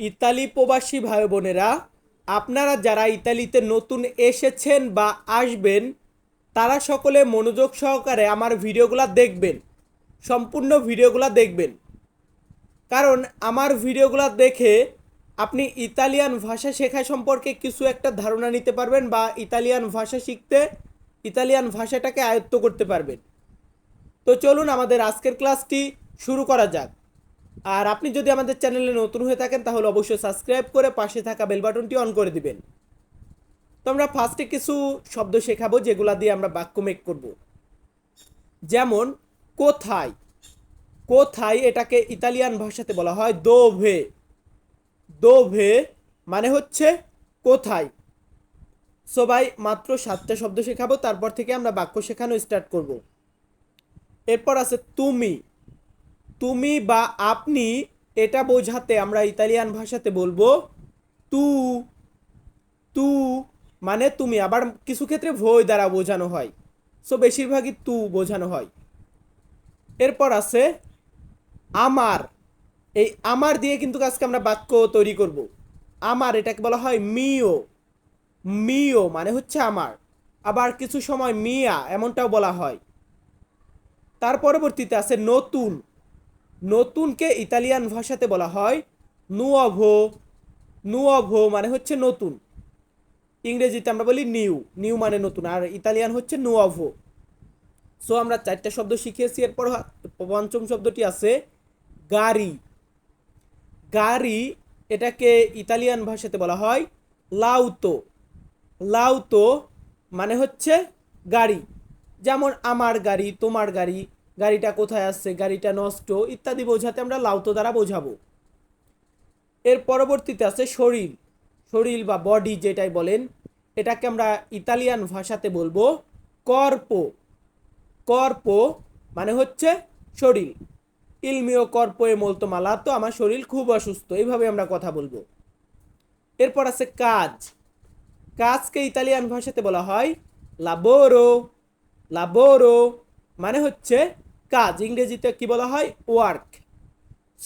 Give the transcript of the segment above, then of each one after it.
Italy প্রবাসী ভাই বোনেরা, আপনারা যারা ইতালিতে নতুন এসেছেন বা আসবেন, তারা সকলে মনোযোগ সহকারে আমার ভিডিওগুলো দেখবেন, সম্পূর্ণ ভিডিওগুলো দেখবেন। কারণ আমার ভিডিওগুলো দেখে আপনি ইতালিয়ান ভাষা শেখা সম্পর্কে কিছু একটা ধারণা নিতে পারবেন বা ইতালিয়ান ভাষা শিখতে ইতালিয়ান ভাষাটাকে আয়ত্ত করতে পারবেন। তো চলুন আমাদের আজকের ক্লাসটি শুরু করা যাক। আর আপনি যদি আমাদের চ্যানেলে নতুন হয়ে থাকেন, তাহলে অবশ্যই সাবস্ক্রাইব করে পাশে থাকা বেল বাটনটি অন করে দিবেন। তো আমরা ফার্স্টে কিছু শব্দ শেখাবো, যেগুলা দিয়ে আমরা বাক্য মেক করব। যেমন, কোথায়? কোথায় এটাকে ইতালিয়ান ভাষাতে বলা হয় দোভে। দোভে মানে হচ্ছে কোথায়। সবাই মাত্র সাতটা শব্দ শেখাবো, তারপর থেকে আমরা বাক্য শেখানো স্টার্ট করব। এরপর আছে তুমি। তুমি বা আপনি এটা বোঝাতে আমরা ইতালিয়ান ভাষাতে বলব তু তু মানে তুমি। আবার কিছু ক্ষেত্রে ভয় দ্বারা বোঝানো হয়। সো বেশিরভাগই তু বোঝানো হয়। এরপর আছে আমার। এই আমার দিয়ে কিন্তু আজকে আমরা বাক্য তৈরি করব। আমার এটাকে বলা হয় মিও। মিও মানে হচ্ছে আমার। আবার কিছু সময় মিয়া এমনটাও বলা হয়। তার পরবর্তীতে আছে নতুন। নতুনকে ইতালিয়ান ভাষাতে বলা হয় নুয়াভো নুয়াভো মানে হচ্ছে নতুন। ইংরেজিতে আমরা বলি নিউ নিউ মানে নতুন, আর ইতালিয়ান হচ্ছে নুয়াভো সো আমরা চারটা শব্দ শিখিয়েছি, এরপর পঞ্চম শব্দটি আছে গাড়ি। গাড়ি এটাকে ইতালিয়ান ভাষাতে বলা হয় লাউতো লাউতো মানে হচ্ছে গাড়ি। যেমন, আমার গাড়ি, তোমার গাড়ি গাড়িটা কোথায় আসছে, গাড়িটা নষ্ট ইত্যাদি বোঝাতে আমরা লাউতো দ্বারা বোঝাবো। এর পরবর্তীতে আছে শরীর। শরীর বা বডি যেটাই বলেন, এটাকে আমরা ইতালিয়ান ভাষাতে বলব কর্পো কর্পো মানে হচ্ছে শরীর। ইলমিও কর্পো এ মলতো মালা, তো আমার শরীর খুব অসুস্থ, এইভাবে আমরা কথা বলব। এরপর আছে কাজ। কাজকে ইতালিয়ান ভাষাতে বলা হয় লাবোরো লাবোরো মানে হচ্ছে কাজ, ইংরেজিতে কি বলা হয়? ওয়ার্ক।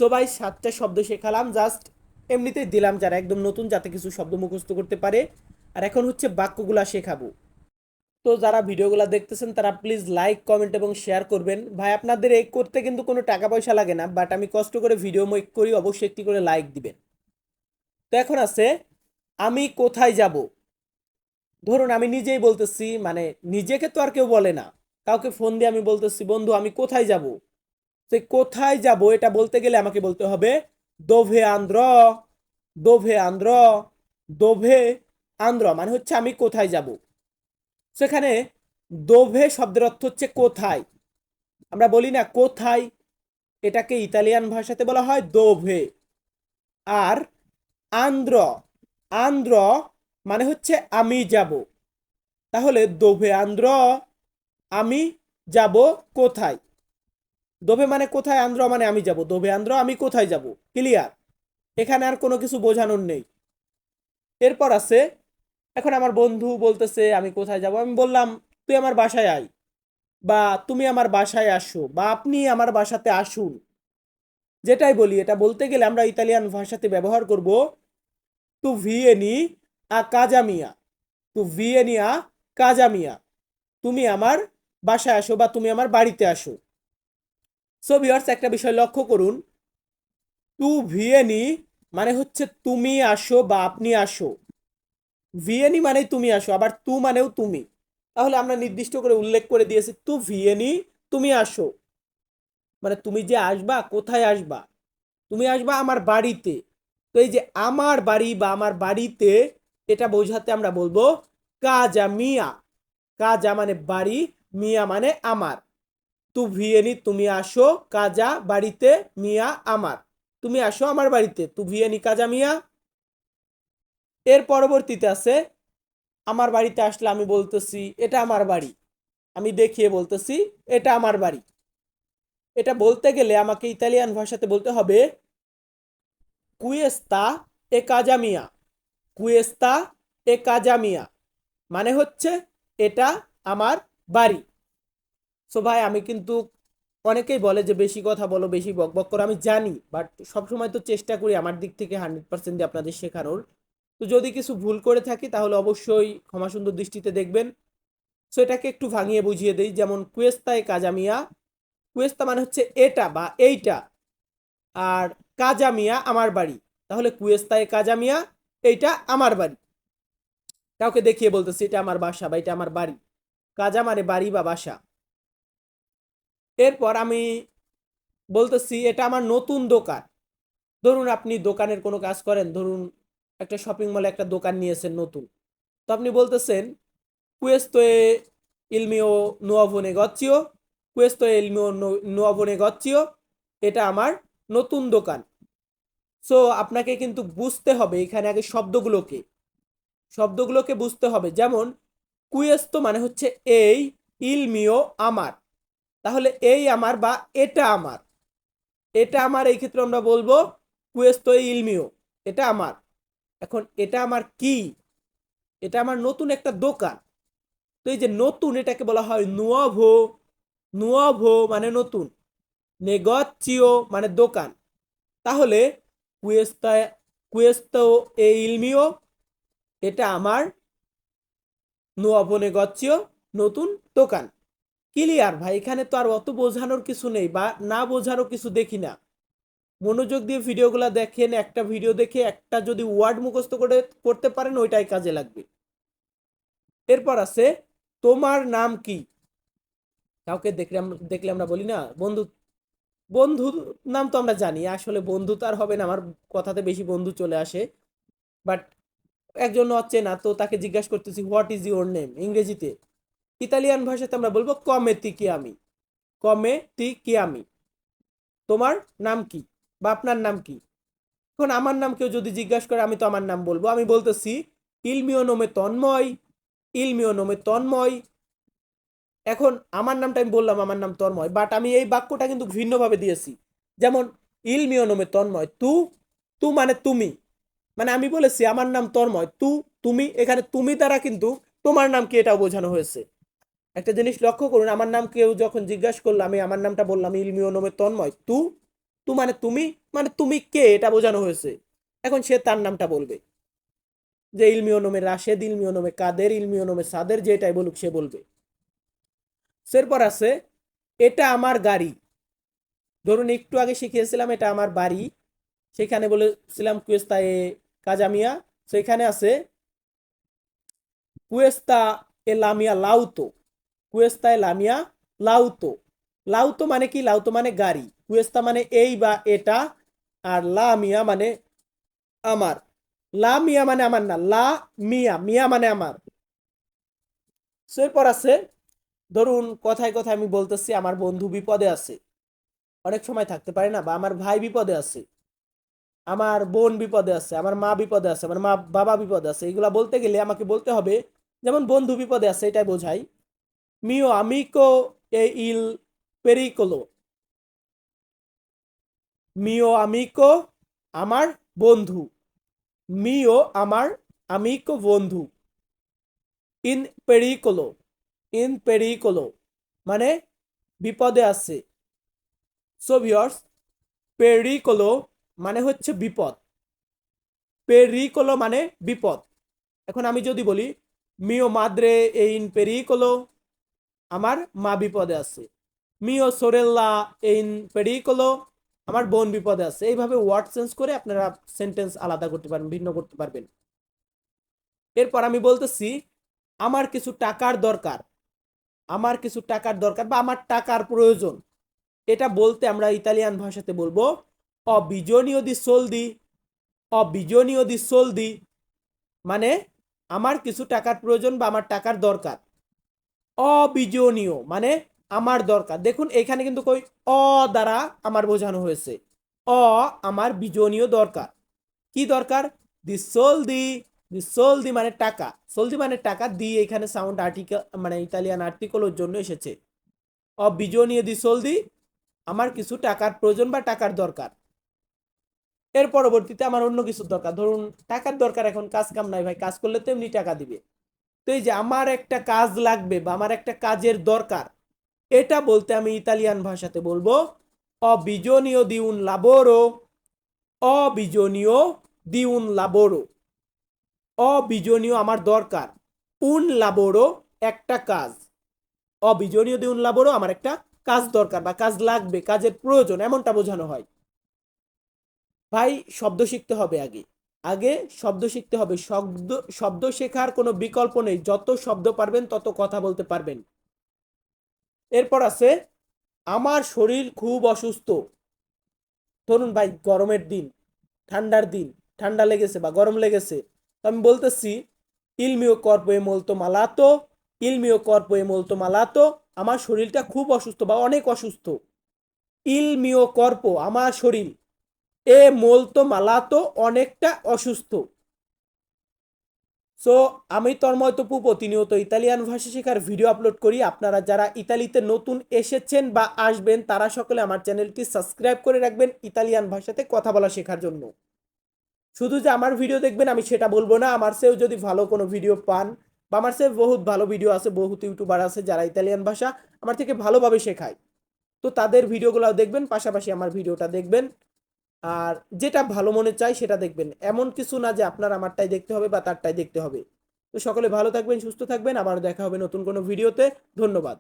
সবাই সাতটা শব্দ শেখালাম, জাস্ট এমনিতেই দিলাম যারা একদম নতুন, যাতে কিছু শব্দ মুখস্থ করতে পারে। আর এখন হচ্ছে বাক্যগুলা শেখাবো। তো যারা ভিডিওগুলো দেখতেছেন, তারা প্লিজ লাইক কমেন্ট এবং শেয়ার করবেন। ভাই, আপনাদের এই করতে কিন্তু কোনো টাকা পয়সা লাগে না বাট আমি কষ্ট করে ভিডিও মেক করি, অবশ্যই একটি করে লাইক দিবেন। তো এখন আছে, আমি কোথায় যাব? ধরুন, আমি নিজেই বলতেছি মানে নিজেকে তো আর কেউ বলে না। কাউকে ফোন দিয়ে আমি বলতেছি, বন্ধু, আমি কোথায় যাব? সে কোথায় যাব এটা বলতে গেলে আমাকে বলতে হবে, দোভে আন্দ্র দোভে আন্দ্র দোভে আন্দ্র। মানে হচ্ছে আমি কোথায় যাব? সেখানে দোভে শব্দের অর্থ হচ্ছে কোথায়? আমরা বলি না কোথায়, এটাকে ইতালিয়ান ভাষাতে বলা হয় দোভে। আর আন্দ্র আন্দ্র মানে হচ্ছে আমি যাব। তাহলে দোভে আন্দ্র আমি যাব কোথায়? দোভে মানে কোথায় আন্দ্র মানে আমি যাব। দোভে আন্দ্র আমি কোথায় যাব? ক্লিয়ার এখানে আর কোনো কিছু বোঝানোর নেই। এরপর আছে, এখন আমার বন্ধু বলতেছে, আমি কোথায় যাব? আমি বললাম, তুই আমার বাসায় আয় বা তুমি আমার বাসায় আসো বা আপনি আমার বাসাতে আসুন। যেটাই বলি, এটা বলতে গেলে আমরা ইতালিয়ান ভাষাতে ব্যবহার করব, তু ভিয়েনি আ কাজামিয়া তু আ কাজামিয়া তুমি আমার বাসায় আসো বা তুমি আমার বাড়িতে আসো। সো ভিউয়ার্স একটা বিষয় লক্ষ্য করুন। তু ভিয়েনি মানে হচ্ছে তুমি আসো বা আপনি আসো। ভিয়েনি মানে তুমি আসো, আবার তু মানেও তুমি। তাহলে আমরা নির্দিষ্ট করে উল্লেখ করে দিয়েছি তু ভিয়েনি তুমি আসো। মানে তুমি যে আসবা, কোথায় আসবা? তুমি আসবা আমার বাড়িতে। তো এই যে আমার বাড়ি বা আমার বাড়িতে, এটা বোঝাতে আমরা বলব কাজা মিয়া। কাজা মানে বাড়ি মিয়া মানে আমার। তু ভিয়েনি, তুমি আসো, কাজা বাড়িতে মিয়া আমার। তুমি আসো আমার বাড়িতে, তু ভিয়েনি, কাজা মিয়া। এর পরবর্তীতে আছে, আমার বাড়িতে আসলে আমি বলতেছি, এটা আমার বাড়ি। আমি দেখিয়ে বলতেছি, এটা আমার বাড়ি। এটা বলতে গেলে আমাকে ইতালিয়ান ভাষাতে বলতে হবে, কুয়েস্তা এ কাজামিয়া কুয়েস্তা এ কাজামিয়া মানে হচ্ছে, এটা আমার বাড়ি। সো ভাই, আমি কিন্তু অনেকেই বলে যে বেশি কথা বলো, বেশি বক বক করো, আমি জানি বাট সবসময় তো চেষ্টা করি আমার দিক থেকে হান্ড্রেড পার্সেন্ট দিয়ে আপনাদের শেখানোর। তো যদি কিছু ভুল করে থাকি, তাহলে অবশ্যই ক্ষমা সুন্দর দৃষ্টিতে দেখবেন। সো এটাকে একটু ভাঙিয়ে বুঝিয়ে দিই, যেমন কুয়েস্তায় কাজামিয়া, কুয়েস্তা মানে হচ্ছে এটা বা এইটা, আর কাজামিয়া আমার বাড়ি। তাহলে কুয়েস্তায় কাজামিয়া, এইটা আমার বাড়ি। কাউকে দেখিয়ে বলতেছি, এটা আমার বাসা বা এটা আমার বাড়ি। কাজা মানে বাড়ি বা বাসা। এরপর আমি বলতেছি, এটা আমার নতুন দোকান। ধরুন আপনি দোকানের কোনো কাজ করেন, ধরুন একটা শপিং মলে একটা দোকান নিয়েছেন নতুন। তো আপনি বলতেছেন nuovo negozio questo è il mio nu- nuovo negozio, এটা আমার নতুন দোকান। সো আপনাকে কিন্তু বুঝতে হবে এখানে আগে শব্দগুলোকে। শব্দগুলোকে বুঝতে হবে। যেমন কুয়েস্তো মানে হচ্ছে এই ইলমিও আমার। তাহলে এই আমার বা এটা আমার। এটা আমার এই ক্ষেত্রে আমরা বলব কুয়েস্তো ইলমিও এটা আমার। এখন এটা আমার কি? এটা আমার নতুন একটা দোকান। তো এই যে নতুন এটাকে বলা হয় নুয়াভো নুয়াভো মানে নতুন। নেগচিও মানে দোকান। তাহলে কুয়েস্তা কুয়েস্তো, এ ইলমিও এটা আমার। নুয়াভো গচ্ছিও, নতুন দোকান। ক্লিয়ার, ভাই, এখানে তো আর অত বোঝানোর কিছু নেই বা না বোঝারও কিছু দেখি না। মনোযোগ দিয়ে ভিডিওগুলো দেখেন, একটা ভিডিও দেখে একটা যদি ওয়ার্ড মুখস্থ করে, করতে পারেন, ওইটাই কাজে লাগবে। এরপর আছে, তোমার নাম কি? কাউকে দেখলে দেখলে আমরা বলি না, বন্ধু বন্ধু নাম তো আমরা জানি, আসলে বন্ধু তো আর হবে না, আমার কথাতে বেশি বন্ধু চলে আসে। বাট একজন অচেনা, তো তাকে জিজ্ঞাসা করতেছি হোয়াট ইজ ইউর নেম ইংরেজিতে। ইতালিয়ান ভাষাতে আমরা বলব, কমে তি কি আমি? কমে তি কি আমি? তোমার নাম কি? বা আপনার নাম কি? এখন আমার নাম কেউ যদি জিজ্ঞাসা করে, আমি তো আমার নাম বলব। আমি বলতেছি ইলমিও নোমে তন্ময় ইলমিও নোমে তন্ময় এখন আমার নামটা আমি বললাম, আমার নাম তন্ময়। বাট আমি এই বাক্যটা কিন্তু ভিন্নভাবে দিয়েছি। যেমন ইলমিও নোমে তন্ময় তু তু মানে তুমি। মানে আমি বলেছি, আমার নাম তন্ময়। তু, তুমি, এখানে তুমি দ্বারা কিন্তু তোমার নাম কি এটাও বোঝানো হয়েছে। একটা জিনিস লক্ষ্য করুন, আমার নাম কেউ যখন জিজ্ঞাসা করল, আমি আমার নামটা বললাম, ইলমিও নোমে তন্ময়। তু তু মানে তুমি মানে তুমি কে, এটা বোঝানো হয়েছে। এখন সে তার নামটা বলবে। যে ইলমিও নোমে রাশেদ, ইলমিও নোমে কাদের, ইলমিও নোমে সাদের, যেটাই বলুক সে বলবে। এরপর আছে, এটা আমার গাড়ি। ধরুন একটু আগে শিখিয়েছিলাম, এটা আমার বাড়ি। সেখানে বলেছিলাম কুয়েস্তা কাজামিয়া সেখানে আছে কুয়েস্তা এ লামিয়া লাউতো কুয়েস্তা এ লামিয়া লাউতো লাউতো মানে কি? লাউতো মানে গাড়ি কুয়েস্তা মানে এই বা এটা আর লা মিয়া মানে আমার লা মিয়া মানে আমার না লা মিয়া মিয়া মানে আমার So, এরপর আছে ধরুন কথায় কথায় আমি বলতেছি আমার বন্ধু বিপদে আছে অনেক সময় থাকতে পারে না বা আমার ভাই বিপদে আছে আমার বোন বিপদে আছে, আমার মা বিপদে আছে, আমার মা বাবা বিপদে আছে, এগুলা বলতে গেলে আমাকে বলতে হবে, যেমন বন্ধু বিপদে আছে, এটাই বোঝাই। মিও আমিকো এ ইল পেরিকোলো। মিও আমিকো আমার বন্ধু। মিও আমার আমিকো বন্ধু। ইন পেরিকোলো ইন পেরিকোলো মানে বিপদে আছে। সো ভিউয়ার্স পেরিকোলো মানে হচ্ছে বিপদ। পেরিকোলো মানে বিপদ। এখন আমি যদি বলি মিও মাদ্রে ইন পেরিকোলো আমার মা বিপদে আছে। মিও সোরেল্লা ইন পেরিকোলো আমার বোন বিপদে আছে। এইভাবে ওয়ার্ড চেঞ্জ করে আপনারা সেন্টেন্স আলাদা করতে পারবেন, ভিন্ন করতে পারবেন। এরপর আমি বলতেছি, আমার কিছু টাকার দরকার। আমার কিছু টাকার দরকার বা আমার টাকার প্রয়োজন। এটা বলতে আমরা ইতালিয়ান ভাষাতে বলব অবিজনীয় দি সোলদি অবিজনীয় দি সোলদি মানে আমার কিছু টাকার প্রয়োজন বা আমার টাকার দরকার। অবিজনীয় মানে আমার দরকার। দেখুন, এখানে কিন্তু কই, অ দ্বারা আমার বোঝানো হয়েছে। অ আমার বিজনীয় দরকার। কি দরকার? দি সোলদি দি সোলদি মানে টাকা। সোলদি মানে টাকা দি এখানে সাউন্ড আর্টিকেল মানে ইতালিয়ান আর্টিকেলের জন্য এসেছে। অবিজনীয় দি সোলদি আমার কিছু টাকার প্রয়োজন বা টাকার দরকার। এর পরবর্তীতে আমার অন্য কিছুর দরকার। ধরুন, টাকার দরকার এখন, কাজ কাম নাই ভাই, কাজ করলে তো এমনি টাকা দিবে। তো এই যে আমার একটা কাজ লাগবে বা আমার একটা কাজের দরকার, এটা বলতে আমি ইতালিয়ান ভাষাতে বলব, অবিজনীয় দিউন লাবোরো অবিজনীয় দিউন লাবোরো অবিজনীয় আমার দরকার, উন লাবোরো একটা কাজ। অবিজনীয় দিউন লাবোরো আমার একটা কাজ দরকার বা কাজ লাগবে, কাজের প্রয়োজন, এমনটা বোঝানো হয়। ভাই, শব্দ শিখতে হবে আগে। আগে শব্দ শিখতে হবে। শব্দ শব্দ শেখার কোনো বিকল্প নেই। যত শব্দ পারবেন, তত কথা বলতে পারবেন। এরপর আছে, আমার শরীর খুব অসুস্থ। ধরুন ভাই, গরমের দিন, ঠান্ডার দিন, ঠান্ডা লেগেছে বা গরম লেগেছে। তো আমি বলতেছি, ইলমিও কর্প এ মলতো মালাতো, ইলমিও কর্প এ মলতো মালাতো, আমার শরীরটা খুব অসুস্থ বা অনেক অসুস্থ। ইলমিও কর্প, আমার শরীর। এ মলতো মালাতো অনেকটা অসুস্থ। সো আমি তন্ময় তপু, প্রতিনিয়ত ইতালিয়ান ভাষা শেখার ভিডিও আপলোড করি। আপনারা যারা ইতালিতে নতুন এসেছেন বা আসবেন, তারা সকলে আমার চ্যানেলটি সাবস্ক্রাইব করে রাখবেন ইতালিয়ান ভাষাতে কথা বলা শেখার জন্য। শুধু যে আমার ভিডিও দেখবেন, আমি সেটা বলব না। আমার সেও যদি ভালো কোনো ভিডিও পান, বা আমার চেয়ে বহুত ভালো ভিডিও আছে, বহুত ইউটিউবার আছে যারা ইতালিয়ান ভাষা আমার থেকে ভালোভাবে শেখায়, তো তাদের ভিডিওগুলো দেখবেন, পাশাপাশি আমার ভিডিওটা দেখবেন। আর যেটা ভালো মনে চাই সেটা দেখবেন। এমন কিছু না যে আপনার আমারটাই দেখতে হবে বা তারটাই দেখতে হবে। তো সকলে ভালো থাকবেন, সুস্থ থাকবেন। আবার দেখা হবে নতুন কোনো ভিডিওতে। ধন্যবাদ।